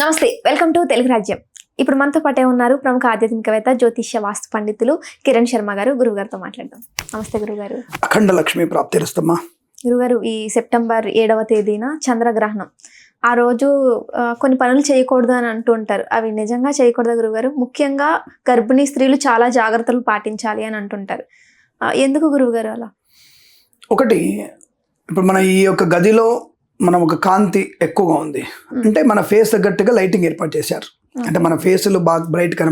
నమస్తే welcome to Telugu రాజ్యం. ఇప్పుడు మనతో పాటే ఉన్నారు ప్రముఖ ఆధ్యాత్మికవేత్త జ్యోతిష్య వాస్తు పండితులు కిరణ్ శర్మ గారు గురువు గారితో మాట్లాడదాం. నమస్తే గురుగారు. అఖండ లక్ష్మి ప్రాప్తిరస్తమ్మా గురుగారు ఈ సెప్టెంబర్ ఏడవ తేదీన చంద్రగ్రహణం. ఆ రోజు కొన్ని పనులు చేయకూడదు అని అంటూ ఉంటారు. అవి నిజంగా చేయకూడదు గురుగారు? ముఖ్యంగా గర్భిణీ స్త్రీలు చాలా జాగ్రత్తలు పాటించాలి అని అంటుంటారు ఎందుకు గురువుగారు అలా? ఒకటి ఇప్పుడు మన ఈ యొక్క గదిలో మనం ఒక కాంతి ఎక్కువగా ఉంది. అంటే మన ఫేస్ తగ్గట్టుగా లైటింగ్ ఏర్పాటు చేశారు. అంటే మన ఫేస్లో బాగా బ్రైట్.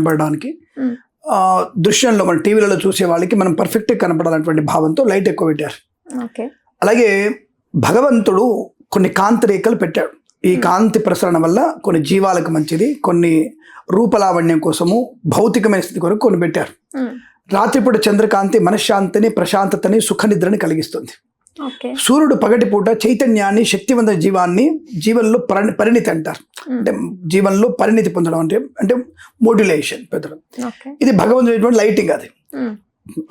ఆ, దృశ్యంలో మన టీవీలలో చూసే వాళ్ళకి మనం పర్ఫెక్ట్గా కనపడాలన్నటువంటి భావంతో లైట్ ఎక్కువ పెట్టారు. అలాగే భగవంతుడు కొన్ని కాంతి రేఖలు పెట్టాడు. ఈ కాంతి ప్రసరణ వల్ల కొన్ని జీవాలకు మంచిది కొన్ని రూపలావణ్యం కోసము భౌతికమైన స్థితి కొరకు కొన్ని పెట్టారు. రాత్రిపూట చంద్రకాంతి మనశ్శాంతిని ప్రశాంతతని సుఖనిద్రని కలిగిస్తుంది. సూర్యుడు పగటిపూట చైతన్యాన్ని శక్తివంత జీవాన్ని జీవనంలో పరి పరిణితి అంటారు. అంటే జీవనంలో పరిణితి పొందడం అంటే అంటే మోడ్యులేషన్ పెద్దడం ఓకే. ఇది భగవంతుడు లైటింగ్ అది.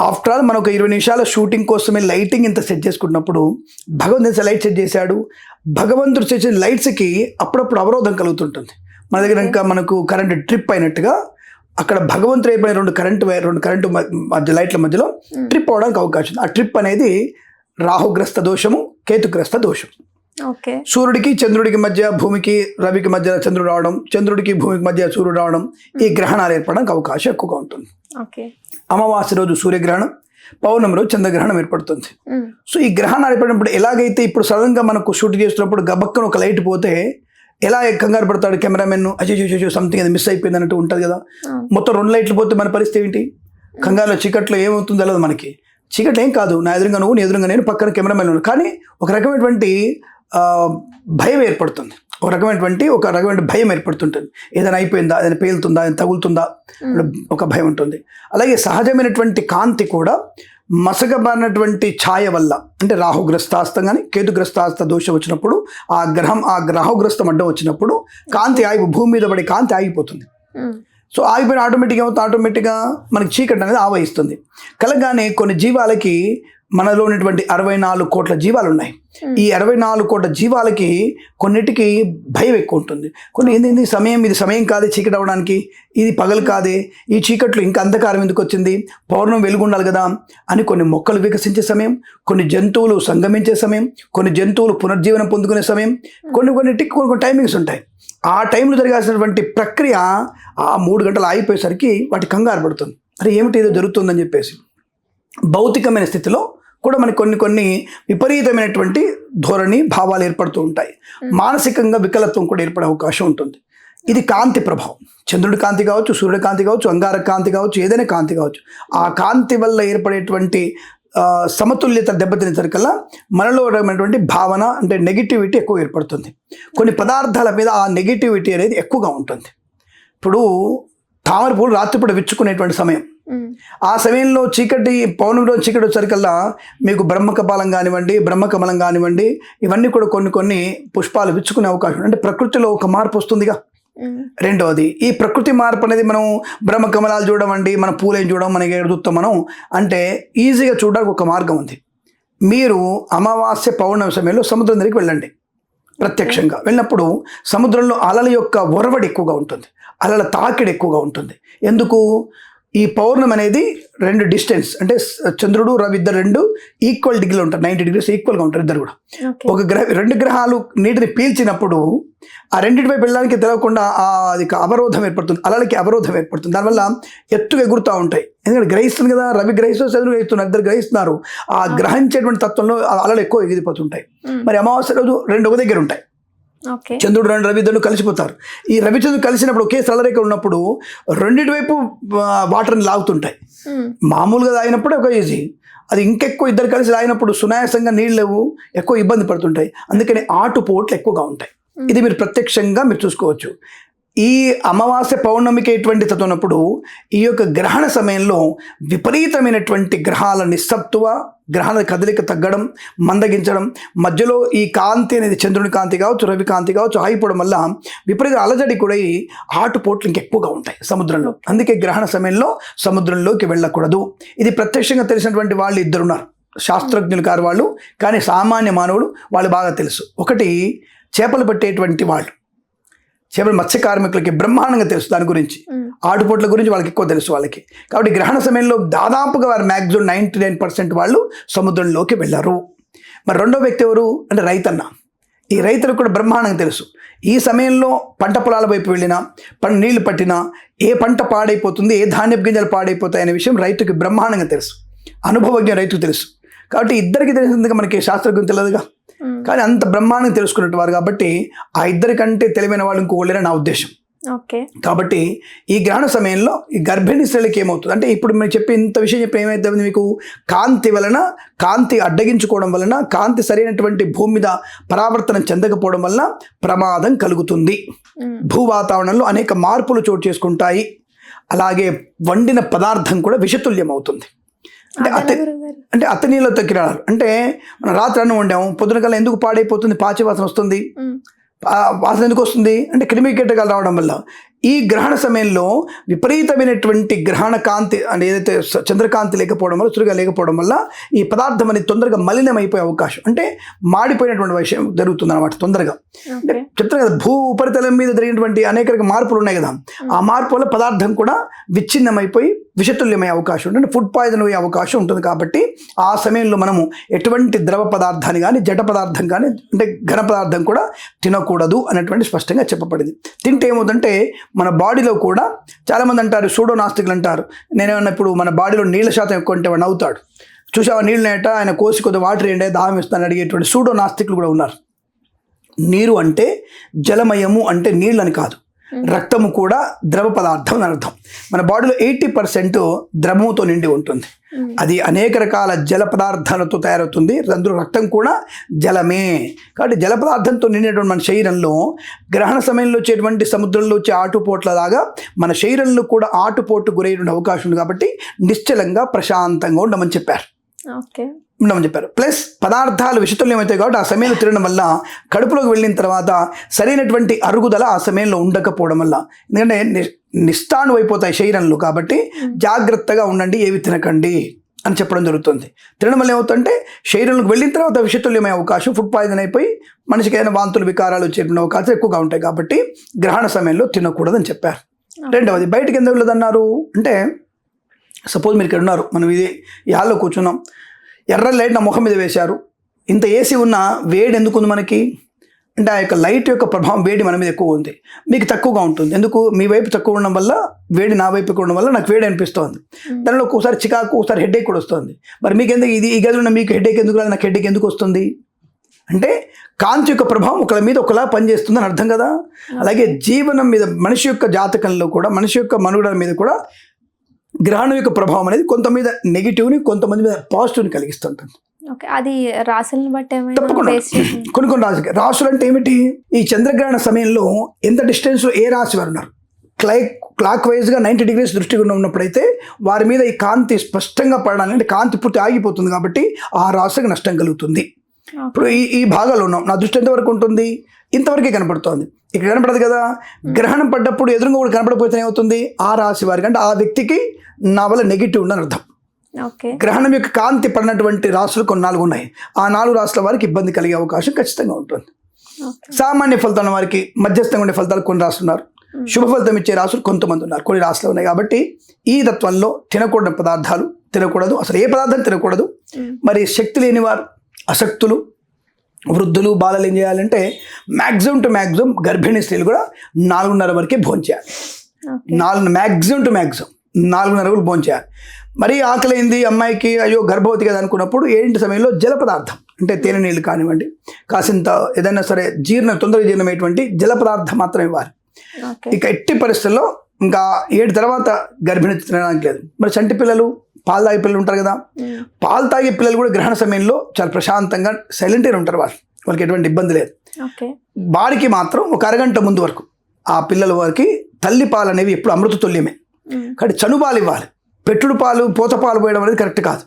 ఆఫ్టర్ ఆల్ మనం ఒక ఇరవై నిమిషాల షూటింగ్ కోసమే లైటింగ్ ఇంత సెట్ చేసుకున్నప్పుడు భగవంతుడు లైట్ సెట్ చేశాడు? భగవంతుడు చేసిన లైట్స్కి అప్పుడప్పుడు అవరోధం కలుగుతుంటుంది. మన దగ్గర ఇంకా మనకు కరెంట్ ట్రిప్ అయినట్టుగా అక్కడ భగవంతుడు ఏర్పడిన రెండు కరెంటు రెండు కరెంటు మధ్య లైట్ల మధ్యలో ట్రిప్ అవడానికి అవకాశం ఉంది. ఆ ట్రిప్ అనేది రాహుగ్రస్త దోషము కేతుగ్రస్త దోషం ఓకే. సూర్యుడికి చంద్రుడికి మధ్య భూమికి రవికి మధ్య చంద్రుడు రావడం చంద్రుడికి భూమికి మధ్య సూర్యుడు రావడం ఈ గ్రహణాలు ఏర్పడడానికి అవకాశం ఎక్కువగా ఉంటుంది. ఓకే. అమావాస్య రోజు సూర్యగ్రహణం పౌర్ణమి రోజు చంద్రగ్రహణం ఏర్పడుతుంది. సో ఈ గ్రహణాలు ఏర్పడినప్పుడు ఎలాగైతే ఇప్పుడు సడన్గా మనకు షూట్ చేస్తున్నప్పుడు గబక్కన ఒక లైట్ పోతే ఎలా కంగారు పడతాడు కెమెరామెన్ అజయ్ సంథింగ్ అది మిస్ అయిపోయింది అన్నట్టు ఉంటుంది కదా. మొత్తం రెండు లైట్లు పోతే మన పరిస్థితి ఏంటి? కంగారులో చీకట్లో ఏమవుతుందో తెలియదు మనకి. చీకట్లో ఏం కాదు. నా ఎదురుగా నువ్వు నీ ఎదురుగా నేను పక్కన కెమెరామెన్ ఉన్నాడు. కానీ ఒక రకమైనటువంటి భయం ఏర్పడుతుంది. ఒక రకమైనటువంటి ఒక రకమైన భయం ఏర్పడుతుంటుంది. ఏదైనా అయిపోయిందా? ఏదైనా పేలుతుందా? ఏదైనా తగులుతుందా? ఒక భయం ఉంటుంది. అలాగే సహజమైనటువంటి కాంతి కూడా మసకబడినటువంటి ఛాయ వల్ల అంటే రాహుగ్రస్తాస్తం కానీ కేతుగ్రస్తాస్త దోషం వచ్చినప్పుడు ఆ గ్రహం ఆ రాహుగ్రస్తం అడ్డం వచ్చినప్పుడు కాంతి ఆగి భూమి మీద పడే కాంతి ఆగిపోతుంది. సో ఆగిపోయిన ఆటోమేటిక్గా ఏమవుతుంది? ఆటోమేటిక్గా మనకి చీకటి అనేది ఆవహిస్తుంది. కలగానే కొన్ని జీవాలకి మనలో ఉన్నటువంటి అరవై నాలుగు కోట్ల జీవాలు ఉన్నాయి. ఈ అరవై నాలుగు కోట్ల జీవాలకి కొన్నిటికి భయం ఎక్కువ ఉంటుంది. కొన్ని ఏంది సమయం ఇది సమయం కాదే చీకటి అవ్వడానికి ఇది పగలు కాదే ఈ చీకట్లు ఇంకా అంధకారం ఎందుకు వచ్చింది పౌర్ణం వెలుగుండాలి కదా అని కొన్ని మొక్కలు వికసించే సమయం కొన్ని జంతువులు సంగమించే సమయం కొన్ని జంతువులు పునర్జీవనం పొందుకునే సమయం కొన్ని కొన్నిటికి కొన్ని కొన్ని టైమింగ్స్ ఉంటాయి. ఆ టైంలో జరగాల్సినటువంటి ప్రక్రియ ఆ మూడు గంటలు ఆగిపోయేసరికి వాటి కంగారు పడుతుంది. అరే ఏమిటి ఏదో జరుగుతుందని చెప్పేసి భౌతికమైన స్థితిలో కూడా మనకి కొన్ని కొన్ని విపరీతమైనటువంటి ధోరణి భావాలు ఏర్పడుతూ ఉంటాయి. మానసికంగా వికలత్వం కూడా ఏర్పడే అవకాశం ఉంటుంది. ఇది కాంతి ప్రభావం. చంద్రుడి కాంతి కావచ్చు సూర్యుడి కాంతి కావచ్చు అంగారక కాంతి కావచ్చు ఏదైనా కాంతి కావచ్చు. ఆ కాంతి వల్ల ఏర్పడేటువంటి సమతుల్యత దెబ్బతినేసరికల్లా మనలో ఉన్నటువంటి భావన అంటే నెగిటివిటీ ఎక్కువ ఏర్పడుతుంది. కొన్ని పదార్థాల మీద ఆ నెగిటివిటీ అనేది ఎక్కువగా ఉంటుంది. ఇప్పుడు తామర పూలు రాత్రిపూట విచ్చుకునేటువంటి సమయం. ఆ సమయంలో చీకటి పౌర్ణమి రోజు చీకటి వచ్చేసరికల్లా మీకు బ్రహ్మకపాలం కానివ్వండి బ్రహ్మకమలం కానివ్వండి ఇవన్నీ కూడా కొన్ని కొన్ని పుష్పాలు విచ్చుకునే అవకాశం. అంటే ప్రకృతిలో ఒక మార్పు వస్తుందిగా. రెండవది ఈ ప్రకృతి మార్పు అనేది మనం బ్రహ్మకమలాలు చూడమండి మన పూలేం చూడడం మనకి చూస్తాం మనం. అంటే ఈజీగా చూడడానికి ఒక మార్గం ఉంది. మీరు అమావాస్య పౌర్ణమి సమయంలో సముద్రం దగ్గరికి వెళ్ళండి. ప్రత్యక్షంగా. వెళ్ళినప్పుడు సముద్రంలో అలల యొక్క ఒరవడి ఎక్కువగా ఉంటుంది. అలల తాకిడి ఎక్కువగా ఉంటుంది. ఎందుకు? ఈ పౌర్ణమి అనేది రెండు డిస్టెన్స్ అంటే చంద్రుడు రవి ఇద్దరు రెండు ఈక్వల్ డిగ్రీలో ఉంటారు నైంటీ డిగ్రీస్ ఈక్వల్గా ఉంటారు ఇద్దరు కూడా. ఒక గ్రహ రెండు గ్రహాలు నీటిని పీల్చినప్పుడు ఆ రెండింటి వైపు వెళ్ళడానికి తెలవకుండా ఆ అది అవరోధం ఏర్పడుతుంది అలలకి అవరోధం ఏర్పడుతుంది. దానివల్ల ఎత్తుగా ఎగురుతూ ఉంటాయి. ఎందుకంటే గ్రహిస్తుంది కదా రవి గ్రహిస్తూ చంద్రుడు గ్రహిస్తున్నారు ఇద్దరు గ్రహిస్తున్నారు. ఆ గ్రహించేటువంటి తత్వంలో అలలు ఎక్కువ ఎగిరిపోతుంటాయి. మరి అమావాస్య రోజు రెండు ఒక దగ్గర ఉంటాయి. చంద్రుడు రెండు రవి ఇద్దరు కలిసిపోతారు. ఈ రవి చంద్రుడు కలిసినప్పుడు ఒకే సలరేఖ ఉన్నప్పుడు రెండింటి వైపు వాటర్ని లాగుతుంటాయి. మామూలుగా తాగినప్పుడు ఒక ఈజీ అది ఇంకెక్కువ ఇద్దరు కలిసి తాగినప్పుడు సునాయాసంగా నీళ్ళు ఎక్కువ ఇబ్బంది పడుతుంటాయి. అందుకని ఆటుపోట్లు ఎక్కువగా ఉంటాయి. ఇది మీరు ప్రత్యక్షంగా మీరు చూసుకోవచ్చు. ఈ అమావాస్య పౌర్ణమికి ఎటువంటి ఉన్నప్పుడు ఈ యొక్క గ్రహణ సమయంలో విపరీతమైనటువంటి గ్రహాల నిస్సత్తువ గ్రహణ కదలిక తగ్గడం మందగించడం మధ్యలో ఈ కాంతి అనేది చంద్రుని కాంతి కావచ్చు రవి కాంతి కావచ్చు ఆగిపోవడం వల్ల విపరీత అలజడి కూడా ఆటుపోట్లు ఇంకెక్కువగా ఉంటాయి సముద్రంలో. అందుకే గ్రహణ సమయంలో సముద్రంలోకి వెళ్ళకూడదు. ఇది ప్రత్యక్షంగా తెలిసినటువంటి వాళ్ళు ఇద్దరున్నారు శాస్త్రజ్ఞులు కారు వాళ్ళు కానీ సామాన్య మానవుడు వాళ్ళు బాగా తెలుసు. ఒకటి చేపలు పట్టేటువంటి వాళ్ళు. చేపల మత్స్య కార్మికులకి బ్రహ్మాండంగా తెలుసు దాని గురించి. ఆటుపోట్ల గురించి వాళ్ళకి ఎక్కువ తెలుసు వాళ్ళకి. కాబట్టి గ్రహణ సమయంలో దాదాపుగా వారు మ్యాక్సిమం నైంటీ నైన్ పర్సెంట్ వాళ్ళు సముద్రంలోకి వెళ్ళారు. మరి రెండో వ్యక్తి ఎవరు? అంటే రైతన్న. ఈ రైతులకు కూడా బ్రహ్మాండంగా తెలుసు. ఈ సమయంలో పంట పొలాల వైపు వెళ్ళినా పంట నీళ్ళు పట్టినా ఏ పంట పాడైపోతుంది ఏ ధాన్యపు గింజలు పాడైపోతాయి అనే విషయం రైతుకి బ్రహ్మాండంగా తెలుసు. అనుభవజ్ఞ రైతుకు తెలుసు. కాబట్టి ఇద్దరికి తెలిసిందిగా మనకి శాస్త్రజ్ఞం తెలియదుగా? కానీ అంత బ్రహ్మాండంగా తెలుసుకున్నట్టు వారు కాబట్టి ఆ ఇద్దరికంటే తెలివైన వాళ్ళు ఇంకొకళ్ళని నా ఉద్దేశం. ఓకే. కాబట్టి ఈ గ్రహణ సమయంలో ఈ గర్భిణీ స్త్రీలకి ఏమవుతుంది? అంటే ఇప్పుడు మేము చెప్పి ఇంత విషయం చెప్పి ఏమైతుంది మీకు? కాంతి వలన కాంతి అడ్డగించుకోవడం వలన కాంతి సరైనటువంటి భూమి మీద పరావర్తనం చెందకపోవడం వలన ప్రమాదం కలుగుతుంది. భూ వాతావరణంలో అనేక మార్పులు చోటు చేసుకుంటాయి. అలాగే వండిన పదార్థం కూడా విషతుల్యం అవుతుంది. అంటే అదెలా అతి గురువుగారు? అంటే అత్త నీళ్ళు తక్కిరాడు అంటే మనం రాత్రి అన్నం వండాము పొద్దున కల్లా ఎందుకు పాడైపోతుంది? పాచి వాసన వస్తుంది. వాసన ఎందుకు వస్తుంది? అంటే క్రిమి కీటకాలు రావడం వల్ల. ఈ గ్రహణ సమయంలో విపరీతమైనటువంటి గ్రహణ కాంతి అంటే ఏదైతే చంద్రకాంతి లేకపోవడం వల్ల చురుగా లేకపోవడం వల్ల ఈ పదార్థం అనేది తొందరగా మలినమైపోయే అవకాశం. అంటే మాడిపోయినటువంటి విషయం జరుగుతుంది అనమాట తొందరగా. అంటే ఓకే. చెప్తాను కదా భూ ఉపరితలం మీద జరిగినటువంటి అనేక మార్పులు ఉన్నాయి కదా. ఆ మార్పు వల్ల పదార్థం కూడా విచ్ఛిన్నమైపోయి విషతుల్యమయ్యే అవకాశం ఉంటుంది. ఫుడ్ పాయిజన్ అయ్యే అవకాశం ఉంటుంది కాబట్టి ఆ సమయంలో మనము ఎటువంటి ద్రవ పదార్థాన్ని కానీ జడ పదార్థం కానీ అంటే ఘన పదార్థం కూడా తినకూడదు అనేటువంటి స్పష్టంగా చెప్పబడింది. తింటే ఏమవుతుందంటే మన బాడీలో కూడా చాలామంది అంటారు సూడో నాస్తికులు అంటారు నేనేమన్నా ఇప్పుడు మన బాడీలో నీళ్ళ శాతం ఎక్కువ ఉంటే వాడు అవుతాడు చూసావా నీళ్ళు నేట ఆయన కోసి కొద్ది వాటర్ ఏంటే దాహం ఇస్తాను అడిగేటువంటి సూడో నాస్తికులు కూడా ఉన్నారు. నీరు అంటే జలమయము అంటే నీళ్ళని కాదు. రక్తము కూడా ద్రవ పదార్థం అని అర్థం. మన బాడీలో ఎయిటీ పర్సెంట్ ద్రవముతో నిండి ఉంటుంది. అది అనేక రకాల జల పదార్థాలతో తయారవుతుంది. అందులో రక్తం కూడా జలమే. కాబట్టి జల పదార్థంతో నిండినటువంటి మన శరీరంలో గ్రహణ సమయంలో వచ్చేటువంటి సముద్రంలో వచ్చే ఆటుపోట్లలాగా మన శరీరంలో కూడా ఆటుపోటు గురయ్యేటువంటి అవకాశం ఉంది కాబట్టి నిశ్చలంగా ప్రశాంతంగా ఉండమని చెప్పారు. ఓకే. ఉండమని చెప్పారు. ప్లస్ పదార్థాలు విషతుల్యమవుతాయి కాబట్టి ఆ సమయంలో తినడం వల్ల కడుపులోకి వెళ్ళిన తర్వాత సరైనటువంటి అరుగుదల ఆ సమయంలో ఉండకపోవడం వల్ల. ఎందుకంటే ని- నిస్తాణు అయిపోతాయి శరీరంలో కాబట్టి జాగ్రత్తగా ఉండండి ఏవి తినకండి అని చెప్పడం జరుగుతుంది. తినడం వల్ల ఏమవుతుందంటే శరీరంలోకి వెళ్ళిన తర్వాత విషతుల్యమయ్యే అవకాశం ఫుడ్ పాయిజన్ అయిపోయి మనిషికి ఏదైనా వాంతులు వికారాలు వచ్చేటువంటి అవకాశం ఎక్కువగా ఉంటాయి కాబట్టి గ్రహణ సమయంలో తినకూడదని చెప్పారు. రెండవది బయటికి ఎందుకు వెళ్ళదన్నారు? అంటే సపోజ్ మీరు ఇక్కడ ఉన్నారు మనం ఇది ఈ హాల్లో కూర్చున్నాం. ఎర్ర లైట్ నా ముఖం మీద వేశారు. ఇంత ఏసీ ఉన్న వేడి ఎందుకు ఉంది మనకి? అంటే ఆ యొక్క లైట్ యొక్క ప్రభావం వేడి మన మీద ఎక్కువ ఉంది. మీకు తక్కువగా ఉంటుంది. ఎందుకు? మీ వైపు తక్కువ ఉండడం వల్ల వేడి నా వైపు ఉండడం వల్ల నాకు వేడి అనిపిస్తోంది. దానిలో ఒక్కోసారి చికాకు ఒకసారి హెడేక్ కూడా వస్తుంది. మరి మీకు ఎందుకు ఇది ఈ గదిలో ఉన్న మీకు హెడేక్ ఎందుకు రాదు? నాకు హెడేక్ ఎందుకు వస్తుంది? అంటే కాంతి యొక్క ప్రభావం ఒకళ్ళ మీద ఒకలా పనిచేస్తుందని అర్థం కదా? అలాగే జీవనం మీద మనిషి యొక్క జాతకంలో కూడా మనిషి యొక్క మనుగడ మీద కూడా గ్రహణం యొక్క ప్రభావం అనేది కొంత మీద నెగిటివ్ని కొంతమంది మీద పాజిటివ్ని కలిగిస్తుంటుంది. అది రాసులను బట్టి తప్పకుండా. కొన్ని కొన్ని రాశి రాశులు అంటే ఏమిటి? ఈ చంద్రగ్రహణ సమయంలో ఎంత డిస్టెన్స్లో ఏ రాశి వారు ఉన్నారు? క్లై క్లాక్ వైజ్గా నైంటీ డిగ్రీస్ దృష్టి గుండా ఉన్నప్పుడైతే వారి మీద ఈ కాంతి స్పష్టంగా పడడానికి అంటే కాంతి పూర్తి ఆగిపోతుంది కాబట్టి ఆ రాశికి నష్టం కలుగుతుంది. ఇప్పుడు ఈ ఈ భాగాలు ఉన్నాం. నా దృష్టి ఎంతవరకు ఉంటుంది? ఇంతవరకే కనపడుతోంది. ఇక్కడ కనపడదు కదా? గ్రహణం పడ్డప్పుడు ఎదురుగా కూడా కనపడకపోతే ఏమవుతుంది? ఆ రాశి వారికి అంటే ఆ వ్యక్తికి నా వల్ల నెగిటివ్ ఉందని అర్థం గ్రహణం యొక్క కాంతి పడినటువంటి రాశులు కొన్ని నాలుగు ఉన్నాయి. ఆ నాలుగు రాశుల వారికి ఇబ్బంది కలిగే అవకాశం ఖచ్చితంగా ఉంటుంది. సామాన్య ఫలితాల వారికి మధ్యస్థంగా ఉండే ఫలితాలు కొన్ని రాసులు ఉన్నారు. శుభ ఫలితం ఇచ్చే రాసులు కొంతమంది ఉన్నారు. కొన్ని రాసులు ఉన్నాయి కాబట్టి ఈ తత్వంలో తినకూడని పదార్థాలు తినకూడదు. అసలు ఏ పదార్థం తినకూడదు? మరి శక్తి లేని వారు అసక్తులు వృద్ధులు బాలలు ఏం చేయాలంటే మ్యాక్సిమం టు మ్యాక్సిమం గర్భిణీ స్త్రీలు కూడా నాలుగున్నర వరకే భోంచేయాలి నాలుగు మ్యాక్సిమం టు మ్యాక్సిమం నాలుగున్నర కూడా భోంచేయాలి మరీ ఆకలింది అమ్మాయికి అయ్యో గర్భవతి కదా అనుకున్నప్పుడు ఏంటి సమయంలో జల పదార్థం అంటే తేనె నీళ్ళు కానివ్వండి కాసింత ఏదైనా సరే జీర్ణ తొందరగా జీర్ణమైనటువంటి జల పదార్థం మాత్రం ఇవ్వాలి ఇక ఎట్టి పరిస్థితుల్లో ఇంకా ఏడు తర్వాత గర్భిణీ తినడానికి లేదు. మరి చంటి పిల్లలు పాలు తాగే పిల్లలు ఉంటారు కదా. పాలు తాగే పిల్లలు కూడా గ్రహణ సమయంలో చాలా ప్రశాంతంగా సైలెంట్గా ఉంటారు వాళ్ళు. వాళ్ళకి ఎటువంటి ఇబ్బంది లేదు. వారికి మాత్రం ఒక అరగంట ముందు వరకు ఆ పిల్లల వారికి తల్లి పాలు అనేవి ఎప్పుడు అమృత తుల్యమే. కాబట్టి చనుపాలు ఇవ్వాలి. పెట్టుడు పాలు పూత పాలు పోయడం అనేది కరెక్ట్ కాదు.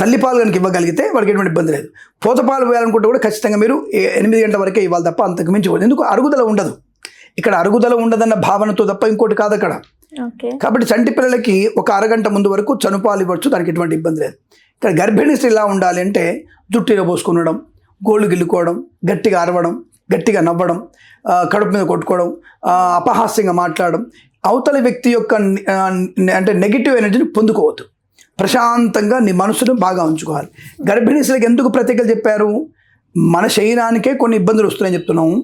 తల్లి పాలు కనుక ఇవ్వగలిగితే వాళ్ళకి ఎటువంటి ఇబ్బంది లేదు. పూత పాలు పోయాలనుకుంటే కూడా ఖచ్చితంగా మీరు ఎనిమిది గంటల వరకే ఇవ్వాలి తప్ప అంతకు మించి. ఎందుకు? అరుగుదల ఉండదు. ఇక్కడ అరుగుదల ఉండదన్న భావనతో తప్ప ఇంకోటి కాదు అక్కడ. కాబట్టి చంటి పిల్లలకి ఒక అరగంట ముందు వరకు చనుపాలు ఇవ్వచ్చు దానికి ఎటువంటి ఇబ్బంది లేదు. ఇక్కడ గర్భిణీ స్త్రీ ఎలా ఉండాలి అంటే జుట్టు పోసుకునడం గోళ్ళు గిల్లుకోవడం గట్టిగా అరవడం గట్టిగా నవ్వడం కడుపు మీద కొట్టుకోవడం అపహాస్యంగా మాట్లాడడం అవతలి వ్యక్తి యొక్క అంటే నెగిటివ్ ఎనర్జీని పొందుకోవద్దు. ప్రశాంతంగా నీ మనసును బాగా ఉంచుకోవాలి. గర్భిణీసులకు ఎందుకు ప్రత్యేకలు చెప్పారు? మన శరీరానికే కొన్ని ఇబ్బందులు వస్తున్నాయని చెప్తున్నాము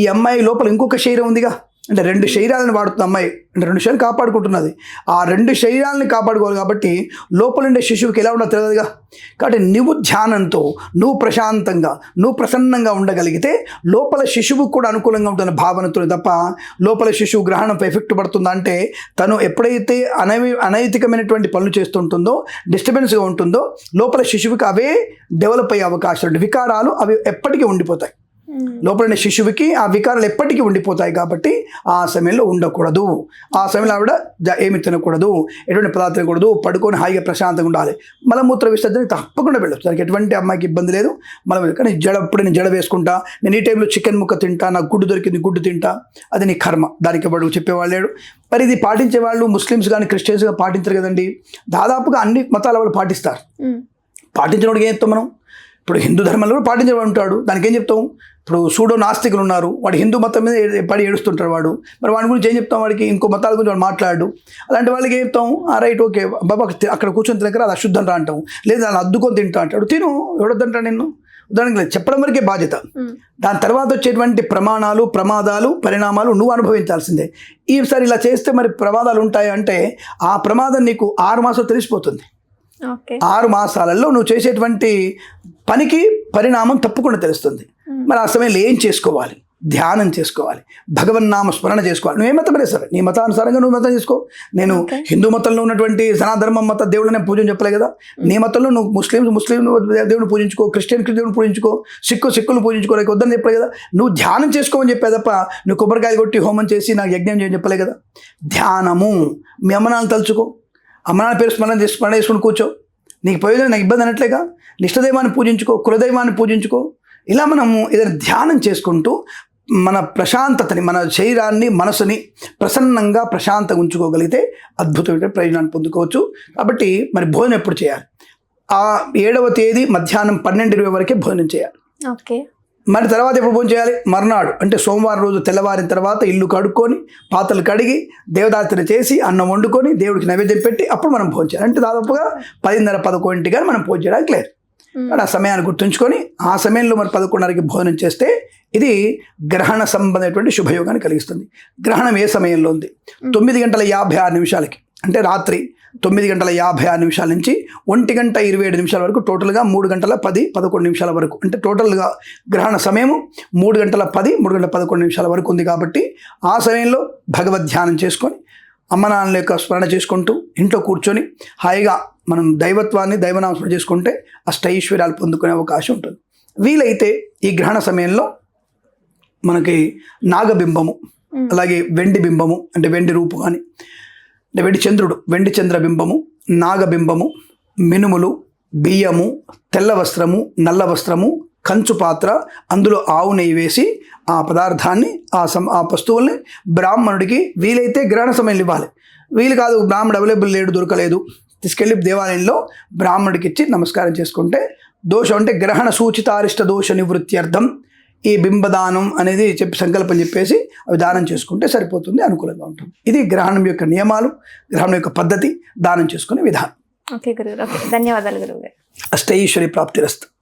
ఈ అమ్మాయి లోపల ఇంకొక శరీరం ఉందిగా. అంటే రెండు శరీరాలను వాడుతుంది అమ్మాయి అంటే రెండు శరీరాలు కాపాడుకుంటున్నది. ఆ రెండు శరీరాలను కాపాడుకోవాలి కాబట్టి లోపల ఉండే శిశువుకి ఎలా ఉండదు తెలియదుగా. కాబట్టి నువ్వు ధ్యానంతో నువ్వు ప్రశాంతంగా నువ్వు ప్రసన్నంగా ఉండగలిగితే లోపల శిశువుకు కూడా అనుకూలంగా ఉంటున్న భావనతో తప్ప లోపల శిశువు గ్రహణం ఎఫెక్ట్ పడుతుందా అంటే తను ఎప్పుడైతే అనవి అనైతికమైనటువంటి పనులు చేస్తుంటుందో డిస్టర్బెన్స్గా ఉంటుందో లోపల శిశువుకి అవే డెవలప్ అయ్యే అవకాశాలు వికారాలు అవి ఎప్పటికీ ఉండిపోతాయి. లోపల ఉన్న శిశువుకి ఆ వికారాలు ఎప్పటికీ ఉండిపోతాయి కాబట్టి ఆ సమయంలో ఉండకూడదు. ఆ సమయంలో ఆవిడ ఏమి తినకూడదు ఎటువంటి పదార్థం తినకూడదు పడుకొని హాయిగా ప్రశాంతంగా ఉండాలి. మలమూత్ర విసర్జన తప్పకుండా వెళ్ళొచ్చు. దానికి ఎటువంటి అమ్మాయికి ఇబ్బంది లేదు. మలం కానీ జడ ఇప్పుడు నేను జడ వేసుకుంటా. నేను ఈ టైంలో చికెన్ ముక్క తింటా నాకు గుడ్డు దొరికింది గుడ్డు తింటా. అది నీ కర్మ. దానికి వాడు చెప్పేవాళ్ళు లేడు మరి ఇది పాటించే వాళ్ళు ముస్లిమ్స్ కానీ క్రిస్టియన్స్ కానీ పాటించరు కదండి. దాదాపుగా అన్ని మతాల వాళ్ళు పాటిస్తారు. పాటించిన వాడికి ఏం మనం? ఇప్పుడు హిందూ ధర్మంలో పాటించేవాడు ఉంటాడు. దానికి ఏం చెప్తాం ఇప్పుడు సూడో నాస్తికులు ఉన్నారు. వాడు హిందూ మతం మీద పడి ఏడుస్తుంటాడు వాడు. మరి వాడి గురించి ఏం చెప్తాం వాడికి? ఇంకో మతాల గురించి వాడు మాట్లాడు. అలాంటి వాళ్ళకి ఏం చెప్తాం? ఆ రైట్ ఓకే. బాబా అక్కడ- కూర్చొని తినకరా అది అశుద్ధం రా అంటాం లేదా దాన్ని అద్దుకొని తింటా అంటాడు. తిను. ఎవడొద్దంటా నిన్ను? ఉదాహరణకి లేదు చెప్పడం వరకే బాధ్యత. దాని తర్వాత వచ్చేటువంటి ప్రమాణాలు ప్రమాదాలు పరిణామాలు నువ్వు అనుభవించాల్సిందే. ఈసారి ఇలా చేస్తే మరి ప్రమాదాలు ఉంటాయి అంటే ఆ ప్రమాదం నీకు ఆరు మాసాలు తెలిసిపోతుంది. ఆరు మాసాలలో నువ్వు చేసేటువంటి పనికి పరిణామం తప్పకుండా తెలుస్తుంది. మరి ఆ సమయంలో ఏం చేసుకోవాలి? ధ్యానం చేసుకోవాలి. భగవన్నామ స్మరణ చేసుకోవాలి. నువ్వు ఏ మతమైనా సరే నీ మతానుసారంగా నువ్వు మతం చేసుకో. నేను. హిందూ మతంలో ఉన్నటువంటి సనాధర్మం మత దేవుడిని పూజను చెప్పలే కదా. నీ మతంలో నువ్వు ముస్లిం ముస్లిం దేవుని పూజించుకో క్రిస్టియన్ దేవుని పూజించుకో సిక్కు సిక్కులు పూజించుకో లేక వద్దని చెప్పలే కదా. నువ్వు ధ్యానం చేసుకోమని చెప్పే తప్ప నువ్వు కొబ్బరికాయలు కొట్టి హోమం చేసి నాకు యజ్ఞం చేయని చెప్పలే కదా. ధ్యానము. మీ అమ్మనాన్ని తలుచుకో. అమ్మనాన్న పేరు స్మరణ చేసి స్మరణ చేసుకుని కూర్చో. నీకు ప్రయోజనం నాకు ఇబ్బంది అనట్లేగా? నిష్టదైవాన్ని పూజించుకో కులదైవాన్ని పూజించుకో. ఇలా మనము ఏదైనా ధ్యానం చేసుకుంటూ మన ప్రశాంతతని మన శరీరాన్ని మనసుని ప్రసన్నంగా ప్రశాంతంగా ఉంచుకోగలిగితే అద్భుతమైన ప్రయోజనాన్ని పొందుకోవచ్చు. కాబట్టి మరి భోజనం ఎప్పుడు చేయాలి? ఆ ఏడవ తేదీ మధ్యాహ్నం పన్నెండు ఇరవై వరకే భోజనం చేయాలి. ఓకే. మరి తర్వాత ఎప్పుడు భోజనం చేయాలి? మర్నాడు. అంటే సోమవారం రోజు తెల్లవారిన తర్వాత ఇల్లు కడుక్కొని పాత్రలు కడిగి దేవదార్చన చేసి అన్నం వండుకొని దేవుడికి నైవేద్యం పెట్టి అప్పుడు మనం భోజనం చేయాలి. అంటే దాదాపుగా పదిన్నర పదకొండింటి కానీ మనం భోజనం చేయడానికి లేదు. మరి ఆ సమయాన్ని గుర్తుంచుకొని ఆ సమయంలో మరి పదకొండున్నరకి భోజనం చేస్తే ఇది గ్రహణ సంబంధమైనటువంటి శుభయోగాన్ని కలిగిస్తుంది. గ్రహణం ఏ సమయంలో ఉంది? తొమ్మిది గంటల యాభై ఆరు నిమిషాలకి. అంటే రాత్రి తొమ్మిది గంటల యాభై ఆరు నిమిషాల నుంచి ఒంటి గంట ఇరవై ఏడు నిమిషాల వరకు టోటల్గా మూడు గంటల పది పదకొండు నిమిషాల వరకు. అంటే టోటల్గా గ్రహణ సమయము మూడు గంటల పది మూడు గంటల పదకొండు నిమిషాల వరకు ఉంది కాబట్టి ఆ సమయంలో భగవద్ ధ్యానం చేసుకొని అమ్మ నాన్నల యొక్క స్మరణ చేసుకుంటూ ఇంట్లో కూర్చొని హాయిగా మనం దైవత్వాన్ని దైవనామస్మరణ చేసుకుంటే అష్టైశ్వర్యాలు పొందుకునే అవకాశం ఉంటుంది. వీలైతే ఈ గ్రహణ సమయంలో మనకి నాగబింబము అలాగే వెండి బింబము అంటే వెండి రూపు కానీ అంటే వెండి చంద్రుడు వెండి చంద్రబింబము నాగబింబము మినుములు బియ్యము తెల్ల వస్త్రము నల్ల వస్త్రము కంచు పాత్ర అందులో ఆవు నెయ్యి వేసి ఆ పదార్థాన్ని ఆ సం ఆ వస్తువుల్ని బ్రాహ్మణుడికి వీలైతే గ్రహణ సమయంలో ఇవ్వాలి. వీలు కాదు బ్రాహ్మణుడు అవైలబుల్ లేడు దొరకలేదు. తీసుకెళ్ళి దేవాలయంలో బ్రాహ్మణుడికి ఇచ్చి నమస్కారం చేసుకుంటే దోషం అంటే గ్రహణ సూచితారిష్ట దోష నివృత్తి అర్థం ఈ బింబదానం అనేది చెప్పి సంకల్పం చెప్పేసి అవి దానం చేసుకుంటే సరిపోతుంది అనుకూలంగా ఉంటుంది. ఇది గ్రహణం యొక్క నియమాలు గ్రహణం యొక్క పద్ధతి దానం చేసుకునే విధానం. ఓకే గురుగారు. ధన్యవాదాలు గురుగారు. అష్టైశ్వరి ప్రాప్తిరస్తు.